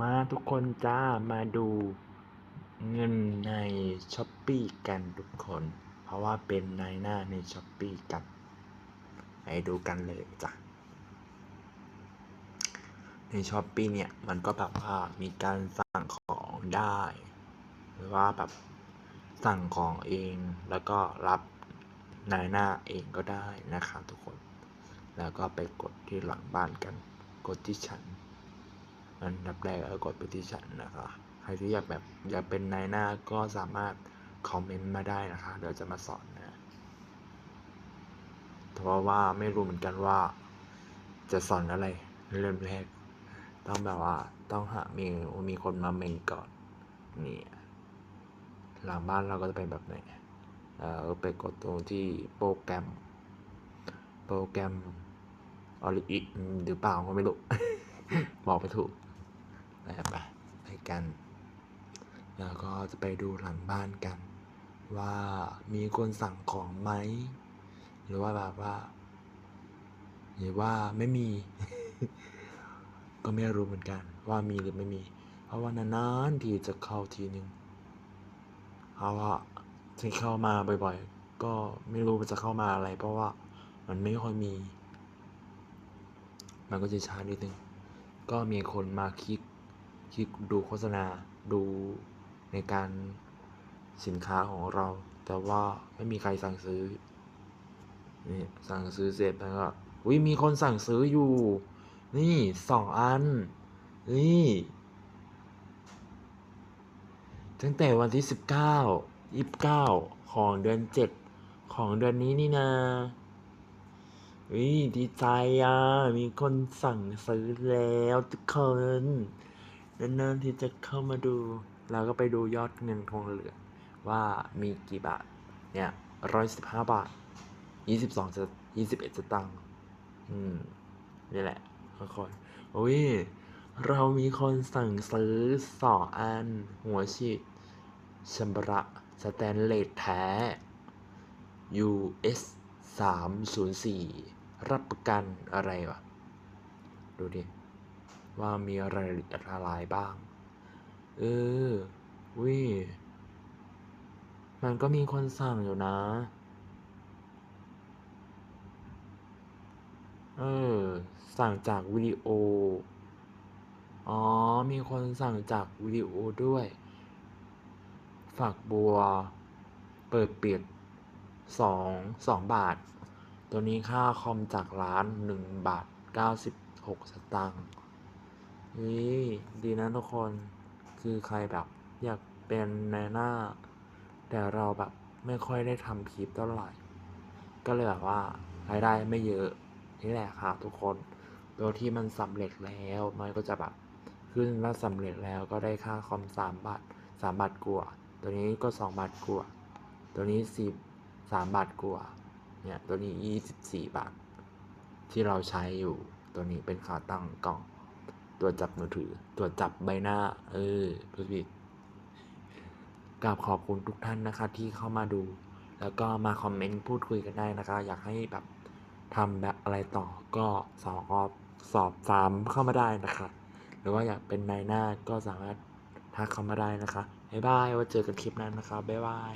มาทุกคนจ้ามาดูเงินในช้อปปีกันทุกคน เพราะว่าเป็นนายหน้าในช้อปปีกันไปดูกันเลยจ้ะในช้อปปีเนี่ย มันก็แบบว่ามีการสั่งของได้ หรือว่าแบบสั่งของเองแล้วก็รับนายหน้าเองก็ได้นะคะทุกคน แล้วก็ไปกดที่หลังบ้านกัน กดที่ฉัน อันดับแรกก็กดไปที่ฉันนะคะใครที่อยากแบบอยากเป็นนายหน้าก็สามารถคอมเมนต์มาได้นะคะ เดี๋ยวจะมาสอนนะเพราว่าไม่รู้เหมือนกันว่า จะสอนอะไรเริ่มแรก ต้องแบบว่าต้องหามีมีคนมาเมนก่อนนี่หลังบ้านเราก็จะเป็นแบบไหนเออไปกดตรงที่โปรแกรม โปรแกรมออริอิหรือเปล่าก็ไม่รู้ บอกไม่ถูก นะครับไปไปกัน แล้วก็จะไปดูหลังบ้านกัน ว่ามีคนสั่งของไหม หรือว่าแบบว่า หรือว่าไม่มี ก็ไม่รู้เหมือนกัน ว่ามีหรือไม่มี เพราะว่านานๆทีจะเข้าทีนึงเพราะว่าที่เข้ามาบ่อยๆ ก็ไม่รู้ว่าจะเข้ามาอะไร เพราะว่ามันไม่ค่อยมี มันก็จะช้านิดนึง ก็มีคนมาคลิก คลิกดูโฆษณาดูในการสินค้าของเรา แต่ว่าไม่มีใครสั่งซื้อนี่สั่งซื้อเสร็จแล้วก็อุ้ยมีคนสั่งซื้ออยู่ นี่สองอัน นี่ตั้งแต่วันที่สิบเก้ายี่สิบเก้าของเดือนเจ็ดของเดือนนี้นี่นาวิดีใจอะ มีคนสั่งซื้อแล้วทุกคน นานๆที่จะเข้ามาดู เราก็ไปดูยอดเงินคงเหลือ ว่ามีกี่บาท เนี่ยร้อยสิบห้าบาทยี่สิบสองจะยี่สิบเอ็ดสตางค์อืม นี่แหละทุกคนโอ้ย เรามีคนสั่งซื้อสองอัน หัวฉีดชำระสแตนเลสแท้ US 304 รับประกันอะไรวะ ดูดิ ว่ามีอะไรอะไรบ้าง เออวิมันก็มีคนสั่งอยู่นะ เออ สั่งจากวิดีโอ อ๋อ มีคนสั่งจากวิดีโอด้วย ฝักบัว เปิดปิดสองสองบาท ตัวนี้ค่าคอมจากร้านหนึ่งบาทเก้าสิบหกสตางค์ นี่ดีนะทุกคนคือใครแบบอยากเป็นในหน้า แต่เราแบบไม่ค่อยได้ทำคลิปเท่าไหร่ก็เลยแบบว่ารายได้ไม่เยอะนี่แหละค่ะทุกคนโดยที่มันสำเร็จแล้วมันก็จะแบบขึ้นว่าสำเร็จแล้วก็ได้ค่าคอมสามบาทสามบาทกว่าตัวนี้ก็สองบาทกว่าตัวนี้สิบสามบาทกว่าเนี่ยตัวนี้ยี่สิบสี่บาท ที่เราใช้อยู่ตัวนี้เป็นขาตั้งกล่อง ตัวจจับมือถือตัวจจับใบหน้า เออพูดผิดกราบขอบคุณทุกท่านนะคะ ที่เข้ามาดู แล้วก็มาคอมเมนต์พูดคุยกันได้นะคะ อยากให้แบบทำแบบอะไรต่อก็สอบสอบสามเข้ามาได้นะคะ หรือว่าอยากเป็นนายหน้าก็สามารถทักเข้ามาได้นะคะบ๊ายบายไว้เจอกันคลิปนั้นนะคะบ๊ายบาย